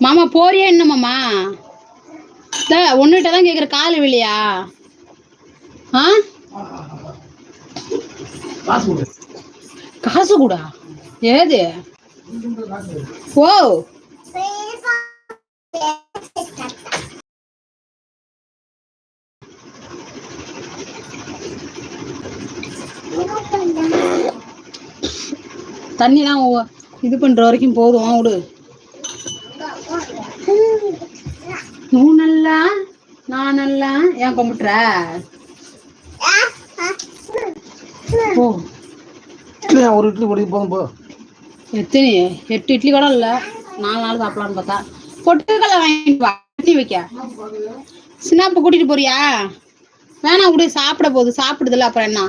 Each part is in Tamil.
மாமா போறியா என்ன மாமா? ஒன்னுகிட்ட தான் கேக்குற கால் வெளியா ஆ? காசு காசு கூடா? ஏது ஓ. தண்ணிலாம் இது பண்ற வரைக்கும் போதும் விடு. நீ நல்லா நான் நல்லா ஏன் கும்பிட்டுற ஓ இட்லி ஒரு இட்லி பொடி போதும் போ. எத்தனை? எட்டு இட்லி கூட இல்ல. நாலு நாள் சாப்பிடலாம்னு பார்த்தா. பொட்டுக்கடலை வாங்கிட்டு வா. சட்னி வைக்க? சின்னாப்ப கூட்டிட்டு போறியா? வேணாம் விடு சாப்பிட போகுது சாப்பிடுதுல அப்புறம் என்ன?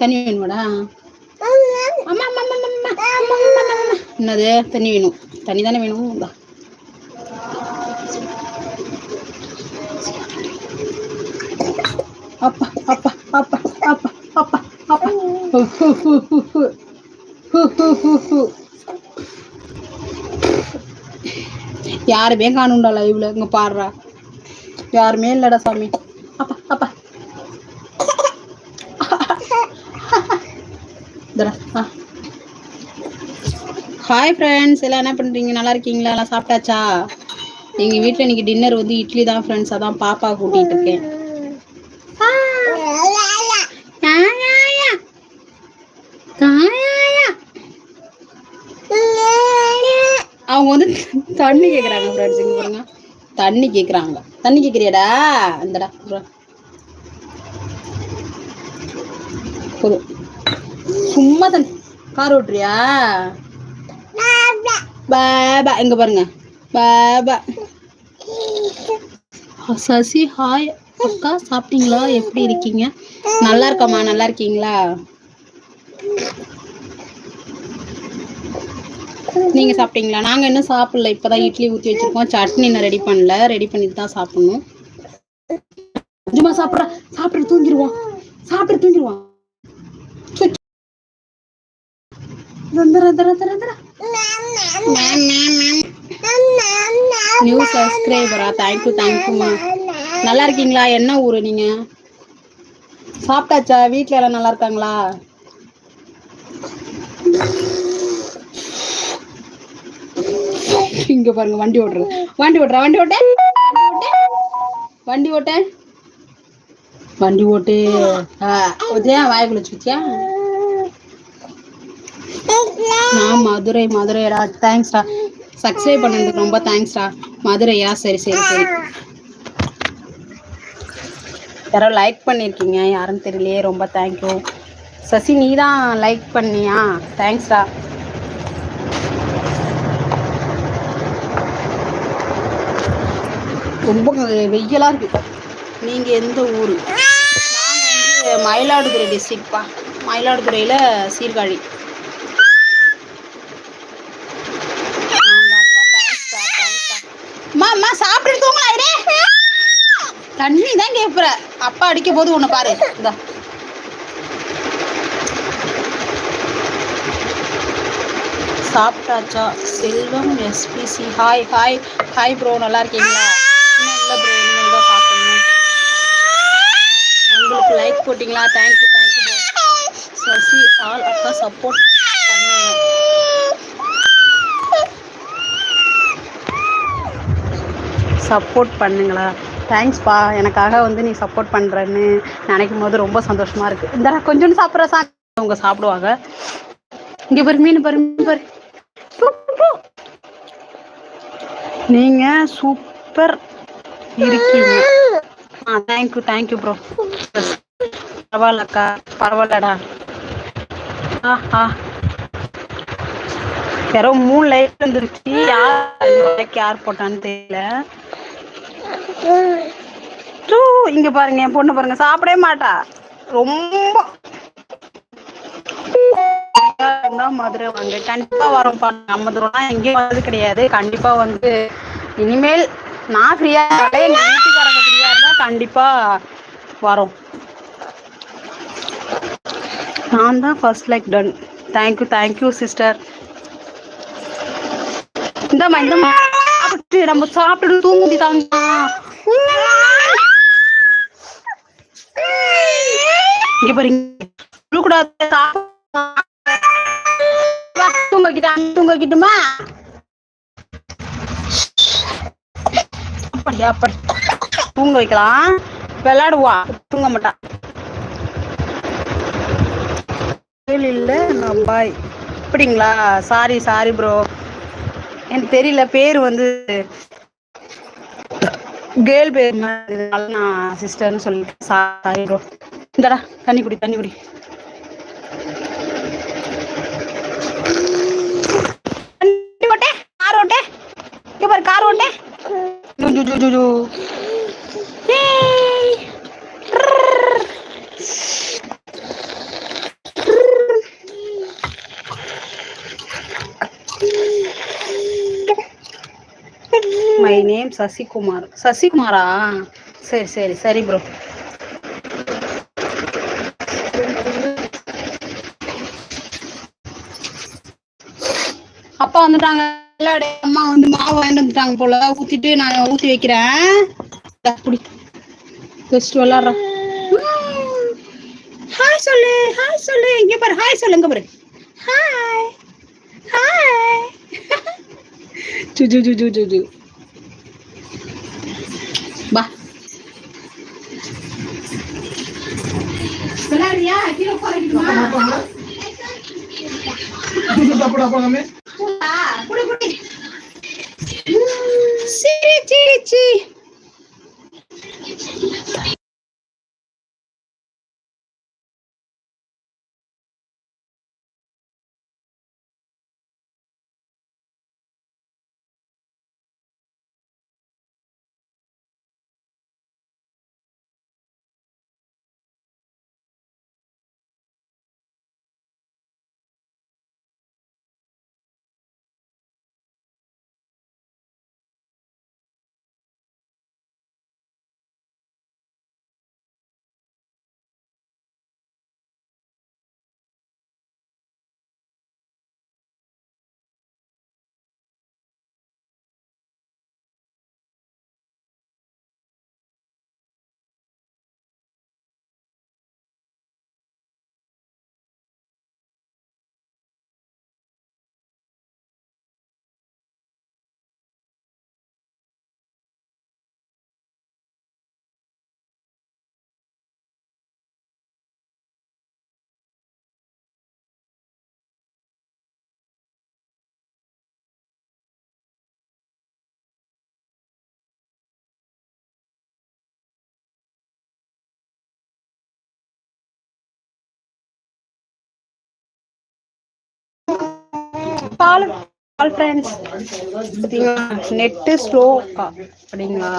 தண்ணி வேணுமாடா? அம்மா, அம்மா, அம்மா, அம்மா, அம்மா, அம்மா, என்னது? தண்ணி வேணும். தண்ணி தானே வேணும்? இந்தா. அப்பா அப்பா அப்பா அப்பா அப்பா அப்பா. யாருமே காணுண்டா லைவ்ல இங்க பாடுறா யாருமே இல்லடா சாமி அப்பா அப்பா ஹாய் ஃப்ரெண்ட்ஸ் எல்லாம் என்ன பண்றீங்க? நல்லா இருக்கீங்களா? எல்லாம் சாப்பிட்டாச்சா? எங்க வீட்டுல இன்னைக்கு டின்னர் வந்து இட்லி தான் ஃப்ரெண்ட்ஸ் அதான் பாப்பா கூட்டிட்டு இருக்கேன். அவங்க வந்து தண்ணி கேக்குறாங்க ஃப்ரெண்ட்ஸ் இங்க பாருங்க. தண்ணி கேக்குறாங்க. தண்ணி கேட்குறியாடா அந்தடா போதும் சும்மா தண்ணி கார் ஓட்டுறியா? பாபா. எங்க பாருங்க. பாபா. சசி ஹாய் அக்கா சாப்பிட்டீங்களா? எப்படி இருக்கீங்க? நல்லா இருக்கம்மா. நல்லா இருக்கீங்களா? நீங்க சாப்பிட்டீங்களா? நாங்க இன்னும் சாப்பிடல. இப்பதான் இட்லி ஊத்தி வச்சிருக்கோம். சட்னி இன்னும் ரெடி பண்ணல. ரெடி பண்ணிட்டு தான் சாப்பிடணும். கொஞ்சமா சாப்பிட்ற. சாப்பிட்டு தூங்கிடுவான் சாப்பிட்டு தூங்கிடுவான் நியூ சப்ஸ்கிரைபரா தேங்க்யூ தேங்க்யூமா நல்லா இருக்கீங்களா? என்ன ஊரு நீங்க? சாப்பிட்டாச்சா? வீட்ல எல்லாம் நல்லா இருக்காங்களா? இங்க பாருங்க வண்டி ஓட்டுறது. வண்டி ஓட்டுற வண்டி ஓட்ட. வண்டி ஓட்ட. வண்டி ஓட்டு. உதயா வாய் குளிச்சுக்கிச்சியா நான் மதுரை மதுரைடா தேங்க்ஸ்டா சப்ஸ்கிரைப் பண்ணதுக்கு ரொம்ப தேங்க்ஸ்டா மதுரையா? சரி சரி சரி. யாரோ லைக் பண்ணியிருக்கீங்க யாருன்னு தெரியலையே. ரொம்ப தேங்க்யூ சசி நீ தான் லைக் பண்ணியா தேங்க்ஸ்டா ரொம்ப வெயிலா இருக்கு. நீங்க எந்த ஊர்? மயிலாடுதுறை டிஸ்ட்ரிக்ட்பா மயிலாடுதுறையில சீர்காழி. தண்ணி தான் கேட்பற. அப்பா அடிக்க போது ஒண்ணு பாரு. இந்தா. சாப்பிட்டாச்சா? Selvam SPC hi hi hi bro நல்லா இருக்கீங்களா? இன்னும் இல்லை ப்ரோ இனிமேல் தான் சாப்பிடணும். உங்களுக்கு லைக் போட்டிங்களா? Thank you thank you bro Sasi all அக்கா சப்போர்ட் பண்ணுங்க சப்போர்ட் பண்ணுங்களா? தேங்க்ஸ்ப்பா எனக்காக வந்து நீ சப்போர்ட் பண்ணுறன்னு நினைக்கும் போது ரொம்ப சந்தோஷமா இருக்கு. இந்த கொஞ்சோண்டு சாப்பிட்ற சா அவங்க சாப்பிடுவாங்க. இங்கே பாரு மீன் பாரு மீன் பாரு. நீங்கள் நீங்க சூப்பர் இருக்கீங்க. ஆ thank you thank you bro பரவாயில்லக்கா பரவாயில்லடா. ஆ ஆ. யாரோ மூணு லைட் வந்துருச்சு யார் யார் போட்டான்னு தெரியல. தூ, இங்க பாருங்க என் பொண்ணு பாருங்க சாப்பிடவே மாட்டா. ரொம்ப மதுரை வாங்க. கண்டிப்பா வரும் நம்ம தூரம் எங்கேயும் வந்தது கிடையாது. கண்டிப்பா வந்து இனிமேல் நான் ஃப்ரீயா இருந்தாலே எங்க வீட்டுக்காரங்க ஃப்ரீயா இருந்தா கண்டிப்பா வரும். நான் தான் first like done thank you thank you sister இந்த மாதிரி சாப்பிட்டு நம்ம சாப்பிட்டு தூங்கி தாங்க இங்க பாருங்க. கூடாது தூங்க கிட்ட அப்படி. தூங்க வைக்கலாம். விளையாடுவா. தூங்க மாட்டான் இல்ல. நான் பாய். அப்படிங்களா? சாரி சாரி ப்ரோ எனக்கு தெரியல. பேர் வந்து கேர்ள் பேர் மாதிரி. நான் சிஸ்டர்னு சொல்லிட்டு சாரி ப்ரோ இந்தடா தண்ணி குடி தண்ணி குடி. வண்டி ஓட்டே கார் ஓட்டே. இங்க பாரு கார் ஓட்டே. ஜு ஜு ஜு ஜு ஜு. ஏய். My name Sasikumar. சசிகுமாரா? சரி சரி சரி ப்ரோ அப்பா வந்துட்டாங்க. அம்மா வந்து மாவு வாங்கிட்டு வந்துட்டாங்க போல ஊத்திட்டு நான் ஊத்தி வைக்கிறேன் குடி ஜஸ்ட் விளாடுறேன் ஹாய் சொல்லு ஹாய் சொல்லு இங்க பாரு ஹாய் சொல்லு இங்க பாரு ஹாய் ஹாய் ஜு ஜு ஜு ஜு ஜு ஜு பா விளையாடுறியா கீழே உட்காரட்டுமா அப்படா போகாமே கால் கால் ஃப்ரெண்ட்ஸ் பார்த்தீங்களா நெட்டு ஸ்லோ அப்படிங்களா?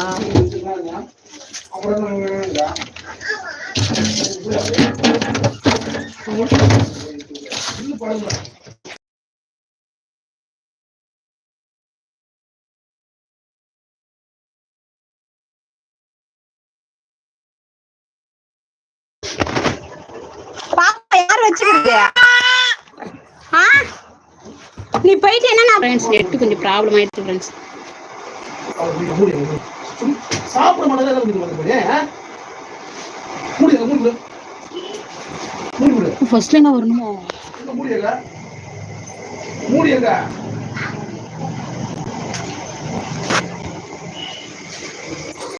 பாப்பா யார் வச்சுக்கிறது ஆ? நீ போயிட்டு என்ன ஃப்ரெண்ட்ஸ் நெட்டு கொஞ்சம் ப்ராப்ளம் ஆயிடுச்சு ஃப்ரெண்ட்ஸ் சாப்பிட மாட்டேன் எல்லாம் முடிஞ்சு போகுது மூடிங்க மூடி மூடி மூடி ஃபர்ஸ்ட்ல என்ன வரணுமோ? மூடியங்க மூடியங்க